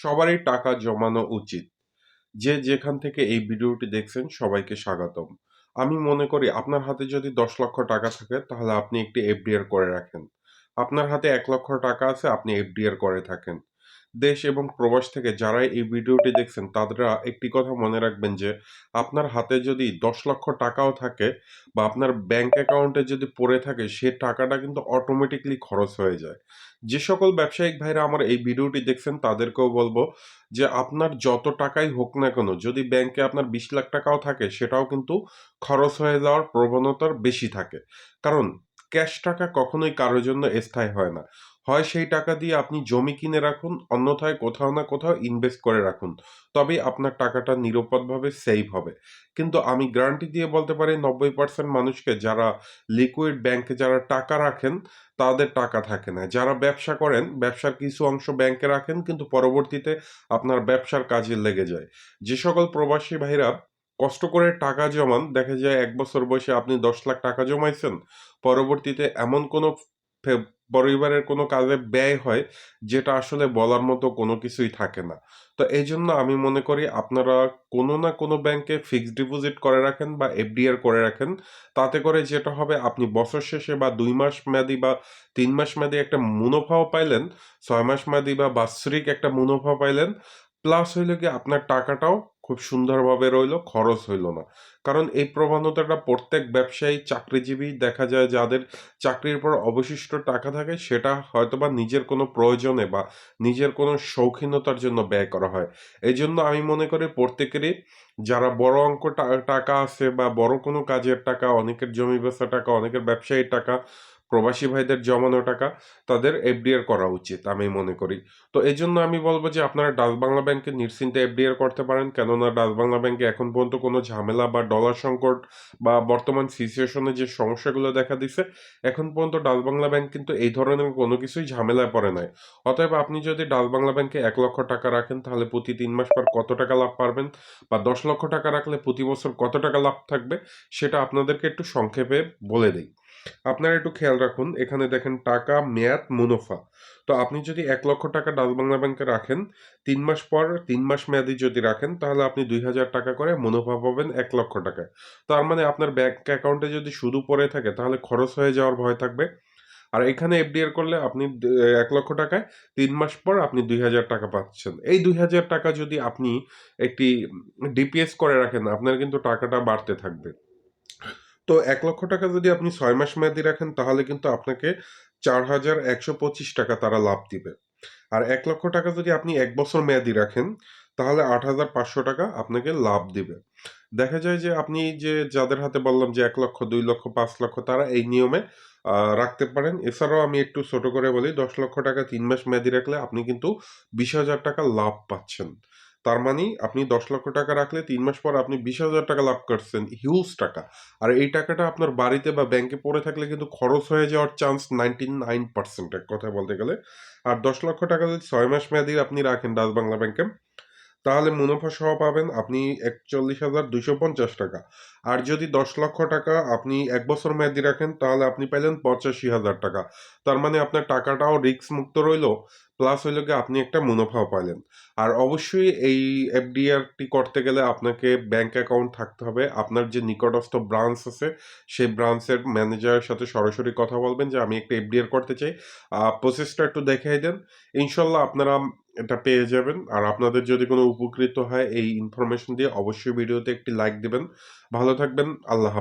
সবারই টাকা জমানো উচিত। যে যেখান থেকে এই ভিডিওটি দেখছেন, সবাইকে স্বাগতম। আমি মনে করি আপনার হাতে যদি ১০ লক্ষ টাকা থাকে, তাহলে আপনি একটি এফডিআর করে রাখেন। আপনার হাতে এক লক্ষ টাকা আছে, আপনি এফডিআর করে থাকেন। দেশ এবং প্রবাস থেকে যারাই এই ভিডিওটি দেখছেন তাদেরা একটি কথা মনে রাখবেন যে, আপনার হাতে যদি ১০ লক্ষ টাকাও থাকে বা আপনার ব্যাংক অ্যাকাউন্টে যদি পড়ে থাকে, সে টাকাটা কিন্তু অটোমেটিক্যালি খরচ হয়ে যায়। যে সকল ব্যবসায়িক ভাইরা আমার এই ভিডিওটি দেখছেন, তাদেরকেও বলব যে, আপনার যত টাকাই হোক না কেন, যদি ব্যাংকে আপনার ২০ লাখ টাকাও থাকে, সেটাও কিন্তু খরচ হয়ে যাওয়ার প্রবণতার বেশি থাকে। কারণ ক্যাশ টাকা কখনোই কারোর জন্য স্থায়ী হয় না। হয় সেই টাকা দিয়ে আপনি জমি কিনে রাখুন, অন্যথায় কোথাও না কোথাও ইনভেস্ট করে রাখুন। তবেই আপনার টাকাটা নিরাপদভাবে সেভ হবে। কিন্তু আমি গ্যারান্টি দিয়ে বলতে পারি ৯০% মানুষকে যারা লিকুইড ব্যাংকে যারা টাকা রাখেন, তাদের টাকা থাকে না। যারা ব্যবসা করেন, ব্যবসার কিছু অংশ ব্যাংকে রাখেন কিন্তু পরবর্তীতে আপনার ব্যবসার কাজে লেগে যায়। যে সকল প্রবাসী ভাইরা কষ্ট করে টাকা জমান, দেখা যায় এক বছর বয়সে আপনি ১০ লাখ টাকা জমাইছেন, পরবর্তীতে এমন কোনো পরিবারের কোনো কাজে ব্যয় হয় যেটা আসলে বলার মতো কোনো কিছুই থাকে না। তো এই জন্য আমি মনে করি আপনারা কোনো না কোনো ব্যাংকে ফিক্সড ডিপোজিট করে রাখেন বা এফডিআর করে রাখেন। তাতে করে যেটা হবে আপনি বছর শেষে বা দুই মাস মেয়াদি বা তিন মাস মেয়াদি একটা মুনাফাও পাইলেন, ছয় মাস মেয়াদি বা বাৎসরিক একটা মুনাফা পাইলেন। প্লাস হইলে কি আপনার টাকাটাও খুব সুন্দরভাবে রইল, খরচ হইল না। কারণ এই প্রবণতাটা প্রত্যেক ব্যবসায়ী, চাকরিজীবী দেখা যায় যাদের চাকরির পর অবশিষ্ট টাকা থাকে সেটা হয়তোবা নিজের কোনো প্রয়োজনে বা নিজের কোনো শৌখিনতার জন্য ব্যয় করা হয়। এই জন্য আমি মনে করি প্রত্যেকেরই যারা বড় অঙ্ক টাকা আছে বা বড় কোনো কাজের টাকা, অনেকের জমি বেচা টাকা, অনেকের ব্যবসায়ীর টাকা, প্রবাসী ভাইদের জমানো টাকা তাদের এফডিআর করা উচিত আমি মনে করি। তো এই জন্য আমি বলব যে আপনারা ডাচ বাংলা ব্যাংকে নিশ্চিন্তে এফডিআর করতে পারেন। কেননা ডাচ বাংলা ব্যাংকে এখন পর্যন্ত কোনো ঝামেলা বা ডলার সংকট বা বর্তমান সিচুয়েশনে যে সমস্যাগুলো দেখা দিছে, এখন পর্যন্ত ডাচ বাংলা ব্যাংক কিন্তু এই ধরনের কোনো কিছুই ঝামেলায় পড়ে নাই। অতএব আপনি যদি ডাচ বাংলা ব্যাংকে ১ লক্ষ টাকা রাখেন তাহলে প্রতি তিন মাস পর কত টাকা লাভ পারবেন বা ১০ লক্ষ টাকা রাখলে প্রতি বছর কত টাকা লাভ থাকবে সেটা আপনাদেরকে একটু সংক্ষেপে বলে দেই। আপনারা একটু খেয়াল রাখুন এখানে দেখেন টাকা, মেয়াদ, মুনাফা। তো আপনি যদি এক লক্ষ টাকা ডাচ বাংলা ব্যাংকে রাখেন, তিন মাস পর তিন মাস মেয়াদি যদি রাখেন তাহলে আপনি ২,০০০ টাকা করে মুনাফা পাবেন এক লক্ষ টাকায়। তার মানে আপনার ব্যাংক অ্যাকাউন্টে যদি শুধু পড়ে থাকে তাহলে খরচ হয়ে যাওয়ার ভয় থাকবে। আর এখানে এফডিআর করলে আপনি এক লক্ষ টাকায় তিন মাস পর আপনি ২,০০০ টাকা পাচ্ছেন। এই ২,০০০ টাকা যদি আপনি একটি ডিপিএস করে রাখেন আপনার কিন্তু টাকাটা বাড়তে থাকবে। তো এক লক্ষ টাকা যদি আপনি ছয় মাস মেয়াদি রাখেন তাহলে কিন্তু আপনাকে ৪,১২৫ টাকা তারা লাভ দিবে। আর এক লক্ষ টাকা যদি আপনি এক বছর মেয়াদি রাখেন তাহলে ৮,৫০০ টাকা আপনাকে লাভ দিবে। দেখা যায় যে আপনি যে যাদের হাতে বললাম যে এক লক্ষ, দুই লক্ষ, পাঁচ লক্ষ তারা এই নিয়মে রাখতে পারেন। এছাড়াও আমি একটু ছোট করে বলি ১০ লক্ষ টাকা তিন মাস মেয়াদি রাখলে আপনি কিন্তু ২০,০০০ টাকা লাভ পাচ্ছেন। তার মানে আপনি ১০ লক্ষ টাকা রাখলে তিন মাস পর আপনি ২০,০০০ টাকা লাভ করছেন। হিউজ টাকা। আর এই টাকাটা আপনার বাড়িতে বা ব্যাংকে পড়ে থাকলে কিন্তু খরচ হয়ে যাওয়ার চান্স 99% এক কথা বলতে গেলে। আর ১০ লক্ষ টাকা যদি ছয় মাস মেয়াদি আপনি রাখেন ডাচ বাংলা ব্যাংকে তাহলে মুনাফা সহ পাবেন আপনি ৪১,২৫০ টাকা। আর যদি ১০ লক্ষ টাকা আপনি এক বছর মেয়াদি রাখেন তাহলে আপনি পাইলেন ৮৫,০০০ টাকা। তার মানে আপনার টাকাটাও রিস্ক মুক্ত রইল। প্লাস হইল গিয়ে আপনি একটা মুনাফাও পাইলেন। আর অবশ্যই এই এফডিআরটি করতে গেলে আপনাকে ব্যাংক অ্যাকাউন্ট থাকতে হবে। আপনার যে নিকটস্থ ব্রাঞ্চ আছে সেই ব্রাঞ্চের ম্যানেজারের সাথে সরাসরি কথা বলবেন যে আমি একটা এফডিআর করতে চাই। প্রসেসটা একটু দেখাই দেন। ইনশাল্লাহ আপনারা এটা পেয়ে যাবেন। আর আপনাদের যদি কোনো উপকৃত হয় এই ইনফরমেশন দিয়ে অবশ্যই ভিডিওতে একটি লাইক দেবেন ভালো থাকবেন। আল্লাহ